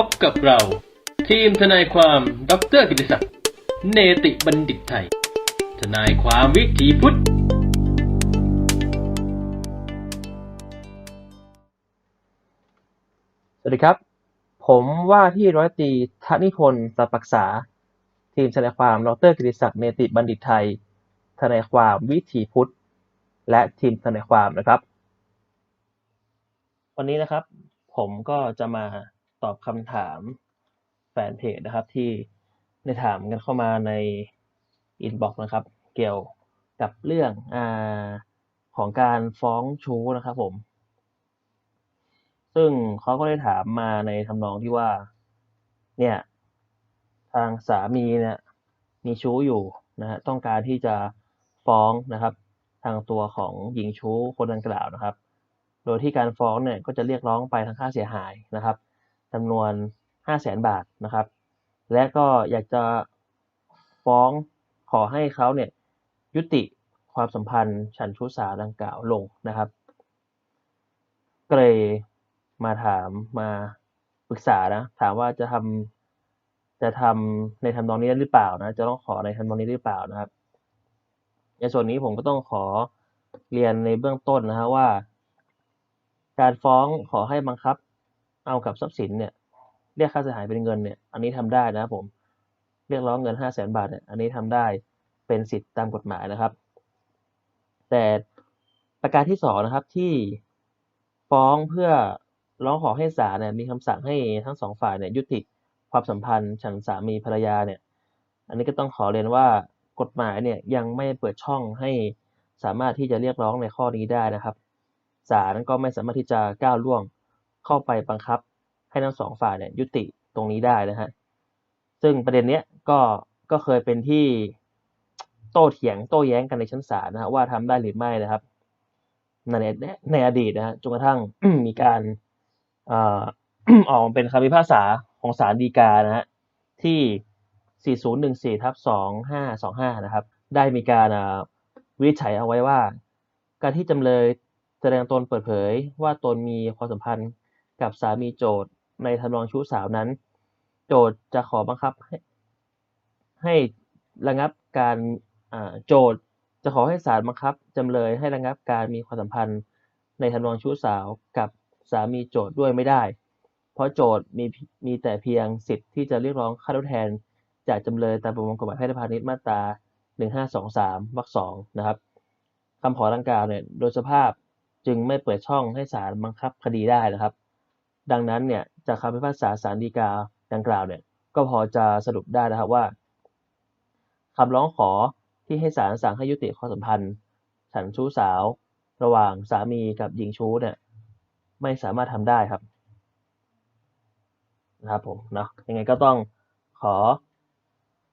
พบกับเรา ทีมทนายความดรกิติศักดิ์เนติบัณฑิตไทย ทนายความวิถีพุทธ สวัสดีครับ ผมว่าที่ร้อยตรีธนิพนธ์สัปปักษา ทีมทนายความดรกิติศักดิ์เนติบัณฑิตไทย ทนายความวิถีพุทธ และทีมทนายความนะครับ วันนี้นะครับ ผมก็จะมา ตอบคำถามแฟนเพจนะครับที่ได้ถามกันเข้ามาในอินบ็อกซ์นะครับ เกี่ยวกับเรื่องอของการฟ้องชู้นะครับผม ซึ่งเขาก็ได้ถามมาในทำนองที่ว่า เนี่ย ทางสามีเนี่ยมีชู้อยู่นะฮะต้องการที่จะฟ้องนะครับ ทางตัวของหญิงชู้คนดังกล่าวนะครับ โดยที่การฟ้องเนี่ยก็จะเรียกร้องไปทางค่าเสียหายนะครับ จำนวนห้าแสนบาทนะครับ และก็อยากจะฟ้องขอให้เขาเนี่ยยุติความสัมพันธ์ฉันชู้สาวดังกล่าวลงนะครับก็เลยมาถามมาปรึกษานะ ถามว่าจะทำจะทำในทำนองนี้ได้หรือเปล่านะ จะต้องขอในทำนองนี้หรือเปล่านะครับ ในส่วนนี้ผมก็ต้องขอเรียนในเบื้องต้นนะฮะว่า การฟ้องขอให้บังคับ เอากับทรัพย์สินเนี่ยเรียกค่าเสียหายเป็นเงินเนี่ยอันนี้ทำได้นะครับผมเรียกร้องเงินห้าแสนบาทเนี่ยอันนี้ทำได้เป็นสิทธิตามกฎหมายนะครับ แต่ประการที่สองนะครับที่ฟ้องเพื่อร้องขอให้ศาลเนี่ยมีคำสั่งให้ทั้งสองฝ่ายเนี่ยยุติความสัมพันธ์ฉันสามีภรรยาเนี่ย อันนี้ก็ต้องขอเรียนว่ากฎหมายเนี่ยยังไม่เปิดช่องให้สามารถที่จะเรียกร้องในข้อนี้ได้นะครับศาลก็ไม่สามารถที่จะก้าวล่วง เข้าไปบังคับให้ทั้งสองฝ่ายเนี่ยยุติตรงนี้ได้นะฮะซึ่งประเด็นเนี้ยก็ก็เคยเป็นที่โต้เถียงโต้แย้งกันในชั้นศาลนะฮะว่าทำได้หรือไม่นะครับในในอดีตนะฮะจนกระทั่งมีการออออกเป็นคำพิพากษาของศาลฎีกานะฮะที่ 4014ทับ2525 นะครับ ได้มีการวิจัยเอาไว้ว่า การที่จำเลยแสดงตนเปิดเผยว่าตนมีความสัมพันธ์ กับสามีโจทย์ในทำนองชู้สาวนั้น โจทย์จะขอบังคับให้ให้ระงับการโจทย์จะขอให้ศาลบังคับจำเลยให้ระงับการมีความสัมพันธ์ในทำนองชู้สาวกับสามีโจทย์ด้วยไม่ได้ เพราะโจทย์มีมีแต่เพียงสิทธิ์ที่จะเรียกร้องค่าทดแทน จากจำเลยตามประมวลกฎหมายแพ่งและพาณิชย์มาตรา 1523วรรคสองนะครับคำขอดังกล่าวเนี่ยโดยสภาพจึงไม่เปิดช่องให้ศาลบังคับคดีได้นะครับ ดังนั้นเนี่ยจากคำพิพากษาศาลฎีกาดังกล่าวเนี่ยก็พอจะสรุปได้นะครับว่าคำร้องขอที่ให้ศาลสั่งให้ยุติความสัมพันธ์ ฉันชู้สาว ระหว่างสามีกับหญิงชู้เนี่ยไม่สามารถทำได้ครับนะครับผมเนาะยังไงก็ต้องขอ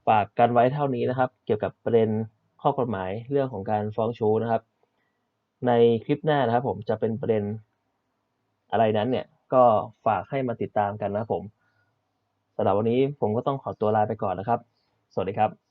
ฝากกันไว้เท่านี้นะครับ เกี่ยวกับประเด็นข้อกฎหมายเรื่องของการฟ้องชู้นะครับ ในคลิปหน้านะครับ ผมจะเป็นประเด็นอะไรนั้นเนี่ย ก็ฝากให้มาติดตามกันนะครับผมสำหรับวันนี้ผมก็ต้องขอตัวลาไปก่อนนะครับ สวัสดีครับ